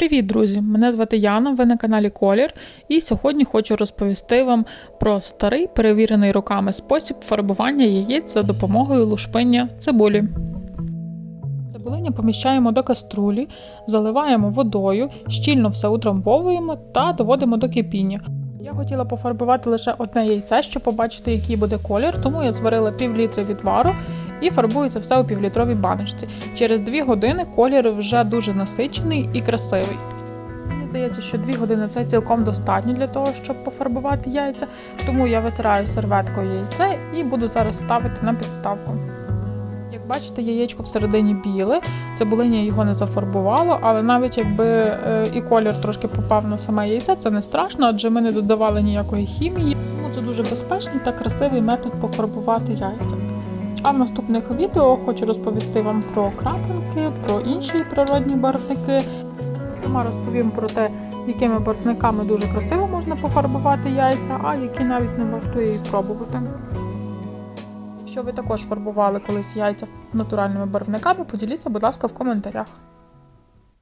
Привіт, друзі! Мене звати Яна, ви на каналі Колір, і сьогодні хочу розповісти вам про старий перевірений роками спосіб фарбування яєць за допомогою лушпиння цибулі. Цибулиня поміщаємо до каструлі, заливаємо водою, щільно все утрамбовуємо та доводимо до кипіння. Я хотіла пофарбувати лише одне яйце, щоб побачити, який буде колір, тому я зварила пів літри відвару і фарбую це все у півлітровій баночці. Через 2 години колір вже дуже насичений і красивий. Мені здається, що 2 години це цілком достатньо для того, щоб пофарбувати яйця, тому я витираю серветкою яйце і буду зараз ставити на підставку. Як бачите, яєчко всередині біле, цибулиня його не зафарбувало, але навіть якби е, і колір трошки попав на саме яйце, це не страшно, адже ми не додавали ніякої хімії. Тому це дуже безпечний та красивий метод пофарбувати яйця. А в наступних відео хочу розповісти вам про крапинки, про інші природні барвники. Зокрема, розповім про те, якими барвниками дуже красиво можна пофарбувати яйця, а які навіть не вартує і пробувати. Якщо ви також фарбували колись яйця натуральними барвниками, поділіться, будь ласка, в коментарях.